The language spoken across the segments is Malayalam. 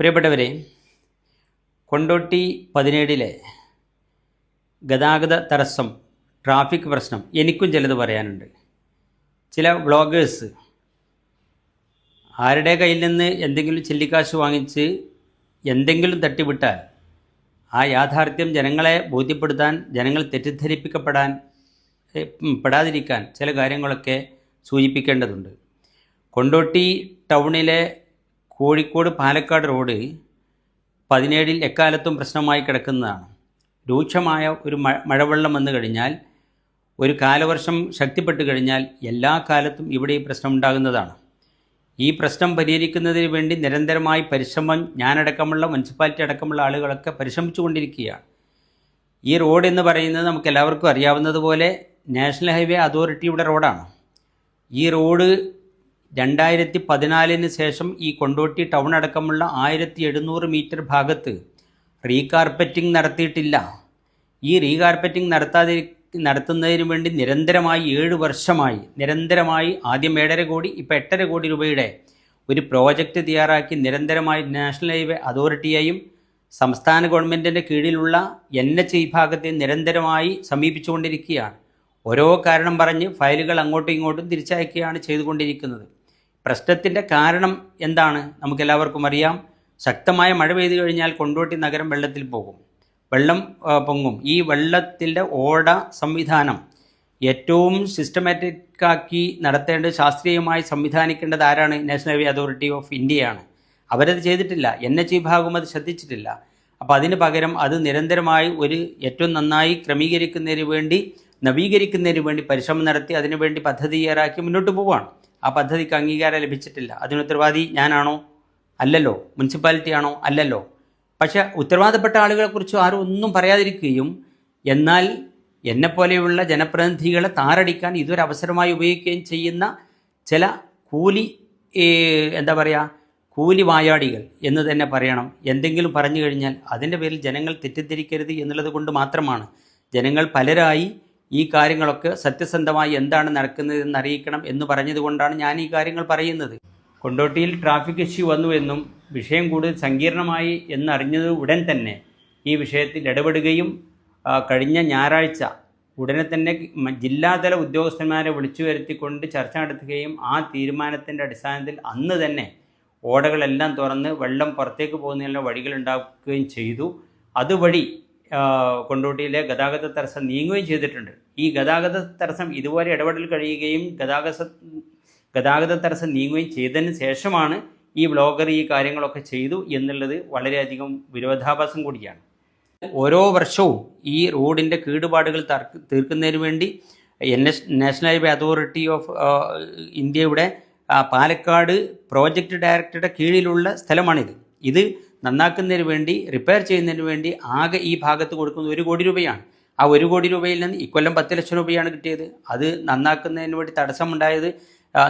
പ്രിയപ്പെട്ടവരെ കൊണ്ടോട്ടി പതിനേഴിലെ ഗതാഗത തടസ്സം ട്രാഫിക് പ്രശ്നം എനിക്കും ചിലത് പറയാനുണ്ട്. ചില വ്ളോഗേഴ്സ് ആരുടെ കയ്യിൽ നിന്ന് എന്തെങ്കിലും ചില്ലിക്കാശ് വാങ്ങിച്ച് എന്തെങ്കിലും തട്ടിവിട്ടാൽ ആ യാഥാർത്ഥ്യം ജനങ്ങളെ ബോധ്യപ്പെടുത്താൻ ജനങ്ങൾ തെറ്റിദ്ധരിപ്പിക്കപ്പെടാൻ പെടാതിരിക്കാൻ ചില കാര്യങ്ങളൊക്കെ സൂചിപ്പിക്കേണ്ടതുണ്ട്. കൊണ്ടോട്ടി ടൗണിലെ കോഴിക്കോട് പാലക്കാട് റോഡ് പതിനേഴിൽ എക്കാലത്തും പ്രശ്നമായി കിടക്കുന്നതാണ്. രൂക്ഷമായ ഒരു മഴവെള്ളം വന്നു കഴിഞ്ഞാൽ ഒരു കാലവർഷം ശക്തിപ്പെട്ടു കഴിഞ്ഞാൽ എല്ലാ കാലത്തും ഇവിടെ ഈ പ്രശ്നം ഉണ്ടാകുന്നതാണ്. ഈ പ്രശ്നം പരിഹരിക്കുന്നതിന് വേണ്ടി നിരന്തരമായി പരിശ്രമം ഞാനടക്കമുള്ള മുനിസിപ്പാലിറ്റി അടക്കമുള്ള ആളുകളൊക്കെ പരിശ്രമിച്ചു കൊണ്ടിരിക്കുകയാണ് ഈ റോഡ് എന്ന് പറയുന്നത് നമുക്ക് എല്ലാവർക്കും അറിയാവുന്നതുപോലെ നാഷണൽ ഹൈവേ അതോറിറ്റിയുടെ റോഡാണ്. ഈ റോഡ് രണ്ടായിരത്തി പതിനാലിന് ശേഷം ഈ കൊണ്ടോട്ടി ടൗൺ അടക്കമുള്ള ആയിരത്തി എഴുന്നൂറ് മീറ്റർ ഭാഗത്ത് റീകാർപ്പറ്റിംഗ് നടത്തിയിട്ടില്ല. ഈ റീകാർപ്പറ്റിംഗ് നടത്താതി നടത്തുന്നതിന് വേണ്ടി നിരന്തരമായി ഏഴ് വർഷമായി നിരന്തരമായി ആദ്യം ഏഴര കോടി ഇപ്പോൾ എട്ടര കോടി രൂപയുടെ ഒരു പ്രോജക്റ്റ് തയ്യാറാക്കി നിരന്തരമായി നാഷണൽ ഹൈവേ അതോറിറ്റിയെയും സംസ്ഥാന ഗവൺമെന്റിന്റെ കീഴിലുള്ള എൻ എച്ച് ഈ ഭാഗത്തെ നിരന്തരമായി സമീപിച്ചുകൊണ്ടിരിക്കുകയാണ്. ഓരോ കാരണം പറഞ്ഞ് ഫയലുകൾ അങ്ങോട്ടും ഇങ്ങോട്ടും തിരിച്ചയക്കുകയാണ് ചെയ്തുകൊണ്ടിരിക്കുന്നത്. പ്രശ്നത്തിന്റെ കാരണം എന്താണ്? നമുക്കെല്ലാവർക്കും അറിയാം. ശക്തമായ മഴ പെയ്തു കഴിഞ്ഞാൽ കൊണ്ടോട്ടി നഗരം വെള്ളത്തിൽ പോകും. വെള്ളം പൊങ്ങും. ഈ വെള്ളത്തിന്റെ ഓട സംവിധാനം ഏറ്റവും സിസ്റ്റമാറ്റിക് ആക്കി നടത്തേണ്ടത് ശാസ്ത്രീയമായി സംവിധാനിക്കേണ്ടത് ആരാണ്? നാഷണൽ ഹൈവേ അതോറിറ്റി ഓഫ് ഇന്ത്യയാണ് അവരത് ചെയ്തിട്ടില്ല. എൻ എച്ച് വിഭാഗം അത് ശ്രദ്ധിച്ചിട്ടില്ല. അപ്പോൾ അതിന് പകരം അത് നിരന്തരമായി ഒരു ഏറ്റവും നന്നായി ക്രമീകരിക്കുന്നതിന് വേണ്ടി നവീകരിക്കുന്നതിന് വേണ്ടി പരിശ്രമം നടത്തി അതിനുവേണ്ടി പദ്ധതി തയ്യാറാക്കി മുന്നോട്ട് പോവുകയാണ്. ആ പദ്ധതിക്ക് അംഗീകാരം ലഭിച്ചിട്ടില്ല. അതിന് ഉത്തരവാദി ഞാനാണോ? അല്ലല്ലോ. മുനിസിപ്പാലിറ്റി ആണോ? അല്ലല്ലോ. പക്ഷേ ഉത്തരവാദപ്പെട്ട ആളുകളെക്കുറിച്ച് ആരും ഒന്നും പറയാതിരിക്കുകയും എന്നാൽ എന്നെപ്പോലെയുള്ള ജനപ്രതിനിധികളെ താറടിക്കാൻ ഇതൊരു അവസരമായി ഉപയോഗിക്കുകയും ചെയ്യുന്ന ചില കൂലി എന്താ പറയുക കൂലി വായാടികൾ എന്ന് തന്നെ പറയണം. എന്തെങ്കിലും പറഞ്ഞു കഴിഞ്ഞാൽ അതിന്റെ പേരിൽ ജനങ്ങൾ തെറ്റിദ്ധരിക്കരുത് എന്നുള്ളത് കൊണ്ട് മാത്രമാണ്. ജനങ്ങൾ പലരായി ഈ കാര്യങ്ങളൊക്കെ സത്യസന്ധമായി എന്താണ് നടക്കുന്നതെന്ന് അറിയിക്കണം എന്ന് പറഞ്ഞതുകൊണ്ടാണ് ഞാൻ ഈ കാര്യങ്ങൾ പറയുന്നത്. കൊണ്ടോട്ടിയിൽ ട്രാഫിക് ഇഷ്യൂ വന്നു എന്നും വിഷയം കൂടുതൽ സങ്കീർണമായി എന്നറിഞ്ഞത് ഉടൻ തന്നെ ഈ വിഷയത്തിൽ ഇടപെടുകയും കഴിഞ്ഞ ഞായറാഴ്ച ഉടനെ തന്നെ ജില്ലാതല ഉദ്യോഗസ്ഥന്മാരെ വിളിച്ചു വരുത്തിക്കൊണ്ട് ചർച്ച നടത്തുകയും ആ തീരുമാനത്തിന്റെ അടിസ്ഥാനത്തിൽ അന്ന് തന്നെ ഓടകളെല്ലാം തുറന്ന് വെള്ളം പുറത്തേക്ക് പോകുന്നതിനുള്ള വഴികൾ ഉണ്ടാക്കുകയും ചെയ്തു. അതുവഴി കൊണ്ടോട്ടിയിലെ ഗതാഗത തടസ്സം നീങ്ങുകയും ചെയ്തിട്ടുണ്ട്. ഈ ഗതാഗത തടസ്സം ഇതുപോലെ ഇടപെടൽ കഴിയുകയും ഗതാഗത ഗതാഗത തടസ്സം നീങ്ങുകയും ചെയ്തതിന് ശേഷമാണ് ഈ ബ്ലോഗർ ഈ കാര്യങ്ങളൊക്കെ ചെയ്തു എന്നുള്ളത് വളരെയധികം വിരോധാഭാസം കൂടിയാണ്. ഓരോ വർഷവും ഈ റോഡിന്റെ കേടുപാടുകൾ തർക്ക് തീർക്കുന്നതിന് വേണ്ടി N S national highway authority of ഇന്ത്യയുടെ പാലക്കാട് പ്രോജക്റ്റ് ഡയറക്ടറുടെ കീഴിലുള്ള സ്ഥലമാണിത്. ഇത് നന്നാക്കുന്നതിന് വേണ്ടി റിപ്പയർ ചെയ്യുന്നതിന് വേണ്ടി ആകെ ഈ ഭാഗത്ത് കൊടുക്കുന്നത് ഒരു കോടി രൂപയാണ്. ആ ഒരു കോടി രൂപയിൽ നിന്ന് ഇക്കൊല്ലം പത്ത് ലക്ഷം രൂപയാണ് കിട്ടിയത്. അത് നന്നാക്കുന്നതിന് വേണ്ടി തടസ്സമുണ്ടായത്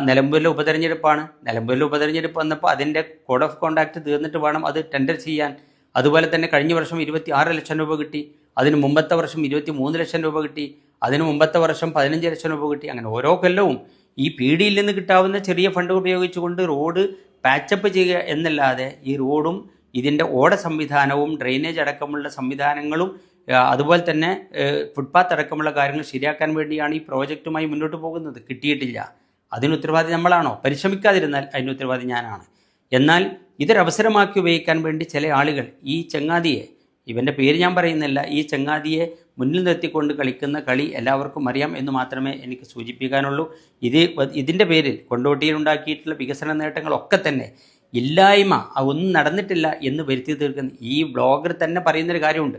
നിലമ്പൂരിലെ ഉപതെരഞ്ഞെടുപ്പാണ്. നിലമ്പൂരിലെ ഉപതെരഞ്ഞെടുപ്പ് വന്നപ്പോൾ അതിന്റെ കോഡ് ഓഫ് കോണ്ടാക്ട് തീർന്നിട്ട് വേണം അത് ടെൻഡർ ചെയ്യാൻ. അതുപോലെ തന്നെ കഴിഞ്ഞ വർഷം ഇരുപത്തി ആറ് ലക്ഷം രൂപ കിട്ടി. അതിന് മുമ്പത്തെ വർഷം ഇരുപത്തി മൂന്ന് ലക്ഷം രൂപ കിട്ടി. അതിന് മുമ്പത്തെ വർഷം പതിനഞ്ച് ലക്ഷം രൂപ കിട്ടി. അങ്ങനെ ഓരോ കൊല്ലവും ഈ പി ഡിയിൽ നിന്ന് കിട്ടാവുന്ന ചെറിയ ഫണ്ട് ഉപയോഗിച്ചുകൊണ്ട് റോഡ് പാച്ചപ്പ് ചെയ്യുക എന്നല്ലാതെ ഈ റോഡും ഇതിന്റെ ഓട സംവിധാനവും ഡ്രെയിനേജ് അടക്കമുള്ള സംവിധാനങ്ങളും അതുപോലെ തന്നെ ഫുട്പാത്ത് അടക്കമുള്ള കാര്യങ്ങൾ ശരിയാക്കാൻ വേണ്ടിയാണ് ഈ പ്രോജക്റ്റുമായി മുന്നോട്ട് പോകുന്നത്. കിട്ടിയിട്ടില്ല. അതിന് ഉത്തരവാദി നമ്മളാണോ? പരിശ്രമിക്കാതിരുന്നാൽ അതിന് ഉത്തരവാദി ഞാനാണ്. എന്നാൽ ഇതൊരവസരമാക്കി ഉപയോഗിക്കാൻ വേണ്ടി ചില ആളുകൾ ഈ ചങ്ങാതിയെ ഇവന്റെ പേര് ഞാൻ പറയുന്നില്ല ഈ ചങ്ങാതിയെ മുന്നിൽ നിർത്തിക്കൊണ്ട് കളിക്കുന്ന കളി എല്ലാവർക്കും അറിയാം എന്ന് മാത്രമേ എനിക്ക് സൂചിപ്പിക്കാനുള്ളൂ. ഇത് ഇതിന്റെ പേരിൽ കൊണ്ടോട്ടിയിൽ ഉണ്ടാക്കിയിട്ടുള്ള വികസന നേട്ടങ്ങളൊക്കെ തന്നെ ഇല്ലായ്മ ഒന്നും നടന്നിട്ടില്ല എന്ന് വരുത്തി തീർക്കുന്ന ഈ ബ്ലോഗർ തന്നെ പറയുന്നൊരു കാര്യമുണ്ട്.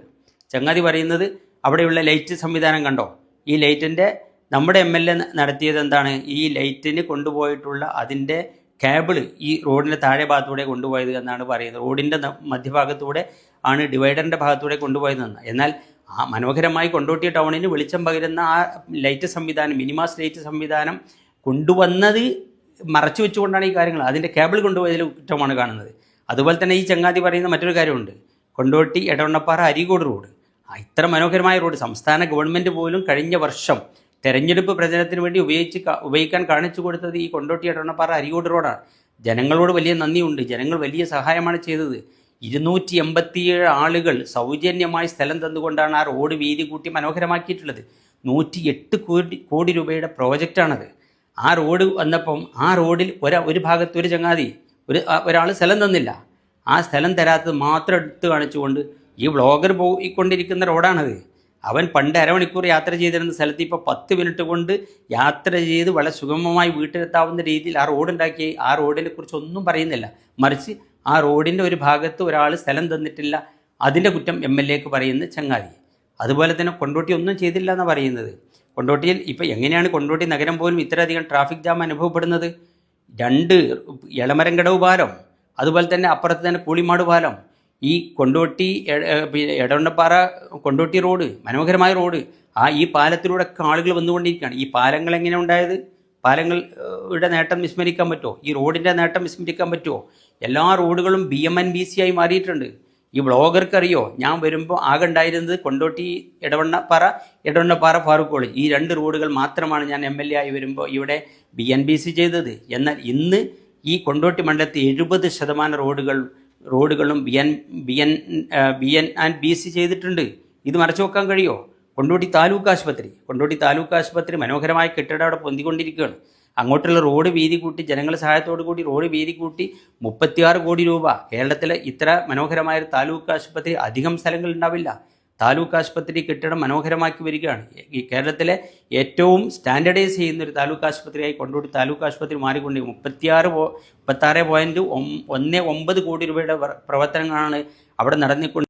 ചങ്ങാതി പറയുന്നത് അവിടെയുള്ള ലൈറ്റ് സംവിധാനം കണ്ടോ? ഈ ലൈറ്റിന്റെ നമ്മുടെ എം എൽ എ നടത്തിയത് എന്താണ്? ഈ ലൈറ്റിന് കൊണ്ടുപോയിട്ടുള്ള അതിന്റെ കേബിൾ ഈ റോഡിന്റെ താഴെ ഭാഗത്തൂടെ കൊണ്ടുപോയത് എന്നാണ് പറയുന്നത്. റോഡിന്റെ മധ്യഭാഗത്തൂടെ ആണ് ഡിവൈഡറിന്റെ ഭാഗത്തൂടെ കൊണ്ടുപോയതെന്ന് എന്നാൽ ആ മനോഹരമായി കൊണ്ടോട്ടി ടൗണിന് വെളിച്ചം പകരുന്ന ആ ലൈറ്റ് സംവിധാനം മിനിമാസ് ലൈറ്റ് സംവിധാനം കൊണ്ടുവന്നത് മറച്ചു വെച്ചുകൊണ്ടാണ് ഈ കാര്യങ്ങൾ. അതിന്റെ കേബിൾ കൊണ്ടുപോയതിൽ കുറ്റമാണ് കാണുന്നത്. അതുപോലെ തന്നെ ഈ ചങ്ങാതി പറയുന്ന മറ്റൊരു കാര്യമുണ്ട്. കൊണ്ടോട്ടി എടവണ്ണപ്പാറ അരീക്കോട് റോഡ്. ഇത്ര മനോഹരമായ റോഡ് സംസ്ഥാന ഗവൺമെന്റ് പോലും കഴിഞ്ഞ വർഷം തെരഞ്ഞെടുപ്പ് പ്രചരണത്തിന് വേണ്ടി ഉപയോഗിച്ച് ഉപയോഗിക്കാൻ കാണിച്ചു കൊടുത്തത് ഈ കൊണ്ടോട്ടി എടവണ്ണപ്പാറ അരീക്കോട് റോഡാണ്. ജനങ്ങളോട് വലിയ നന്ദിയുണ്ട്. ജനങ്ങൾ വലിയ സഹായമാണ് ചെയ്തത്. ഇരുന്നൂറ്റി എൺപത്തിയേഴ് ആളുകൾ സൗജന്യമായി സ്ഥലം തന്നുകൊണ്ടാണ് ആ റോഡ് വീതി കൂട്ടി മനോഹരമാക്കിയിട്ടുള്ളത്. നൂറ്റി എട്ട് കോടി കോടി രൂപയുടെ പ്രോജക്റ്റാണത്. ആ റോഡ് വന്നപ്പം ആ റോഡിൽ ഒരു ഒരു ഭാഗത്ത് ഒരു ചങ്ങാതി ഒരു ഒരാൾ സ്ഥലം തന്നില്ല. ആ സ്ഥലം തരാത്തത് മാത്രം എടുത്ത് കാണിച്ചുകൊണ്ട് ഈ വ്ളോഗർ പോയിക്കൊണ്ടിരിക്കുന്ന റോഡാണത്. അവൻ പണ്ട് അരമണിക്കൂർ യാത്ര ചെയ്തിരുന്ന സ്ഥലത്ത് ഇപ്പോൾ പത്ത് മിനിറ്റ് കൊണ്ട് യാത്ര ചെയ്ത് വളരെ സുഗമമായി വീട്ടിലെത്താവുന്ന രീതിയിൽ ആ റോഡ് ഉണ്ടാക്കി ആ റോഡിനെ കുറിച്ച് ഒന്നും പറയുന്നില്ല. മറിച്ച് ആ റോഡിന്റെ ഒരു ഭാഗത്ത് ഒരാൾ സ്ഥലം തന്നിട്ടില്ല. അതിന്റെ കുറ്റം എം എൽ എക്ക് പറയുന്ന ചങ്ങാതി. അതുപോലെ തന്നെ കൊണ്ടോട്ടി ഒന്നും ചെയ്തില്ല എന്നാണ് പറയുന്നത്. കൊണ്ടോട്ടിയിൽ ഇപ്പോൾ എങ്ങനെയാണ് കൊണ്ടോട്ടി നഗരം പോലും ഇത്രയധികം ട്രാഫിക് ജാം അനുഭവപ്പെടുന്നത്? രണ്ട് എളമരങ്കടവ് പാലം അതുപോലെ തന്നെ അപ്പുറത്ത് തന്നെ കൂളിമാട് പാലം ഈ കൊണ്ടോട്ടി എടവണ്ണപ്പാറ കൊണ്ടോട്ടി റോഡ് മനോഹരമായ റോഡ് ആ ഈ പാലത്തിലൂടെ ഒക്കെ ആളുകൾ വന്നുകൊണ്ടിരിക്കുകയാണ്. ഈ പാലങ്ങൾ എങ്ങനെ ഉണ്ടായത്? പാലങ്ങളുടെ നേട്ടം വിസ്മരിക്കാൻ പറ്റുമോ ഈ റോഡിന്റെ നേട്ടം വിസ്മരിക്കാൻ പറ്റുമോ എല്ലാ റോഡുകളും B M N B C ആയി മാറിയിട്ടുണ്ട്. ഈ ബ്ലോഗർക്കറിയോ ഞാൻ വരുമ്പോൾ ആകെ ഉണ്ടായിരുന്നത് കൊണ്ടോട്ടി ഇടവണ്ണപ്പാറ ഇടവണ്ണപ്പാറ ഫാറൂഖ് കോളേജ്. ഈ രണ്ട് റോഡുകൾ മാത്രമാണ് ഞാൻ എം എൽ എ ആയി വരുമ്പോൾ ഇവിടെ ബി എൻ ബി സി ചെയ്തത്. എന്നാൽ ഇന്ന് ഈ കൊണ്ടോട്ടി മണ്ഡലത്തിൽ എഴുപത് ശതമാനം റോഡുകൾ റോഡുകളും B N B N B N and B C ചെയ്തിട്ടുണ്ട്. ഇത് മറച്ചു വെക്കാൻ കഴിയുമോ കൊണ്ടോട്ടി താലൂക്ക് ആശുപത്രി. കൊണ്ടോട്ടി താലൂക്ക് ആശുപത്രി മനോഹരമായ കെട്ടിടം അവിടെ പൊന്തിക്കൊണ്ടിരിക്കുകയാണ്. അങ്ങോട്ടുള്ള റോഡ് വീതി കൂട്ടി ജനങ്ങളുടെ സഹായത്തോടു കൂടി റോഡ് വീതി കൂട്ടി മുപ്പത്തിയാറ് കോടി രൂപ. കേരളത്തിലെ ഇത്ര മനോഹരമായ ഒരു താലൂക്ക് ആശുപത്രി അധികം സ്ഥലങ്ങൾ ഉണ്ടാവില്ല. താലൂക്ക് ആശുപത്രി കെട്ടിടം മനോഹരമാക്കി വരികയാണ്. ഈ കേരളത്തിലെ ഏറ്റവും സ്റ്റാൻഡേർഡൈസ് ചെയ്യുന്ന ഒരു താലൂക്ക് ആശുപത്രിയായി കൊണ്ടുപോയി താലൂക്ക് ആശുപത്രി മാറിക്കൊണ്ട് മുപ്പത്തിയാറ് മുപ്പത്താറ് പോയിന്റ് ഒന്ന് ഒമ്പത് കോടി രൂപയുടെ പ്രവർത്തനങ്ങളാണ് അവിടെ നടന്നിക്കൊണ്ട്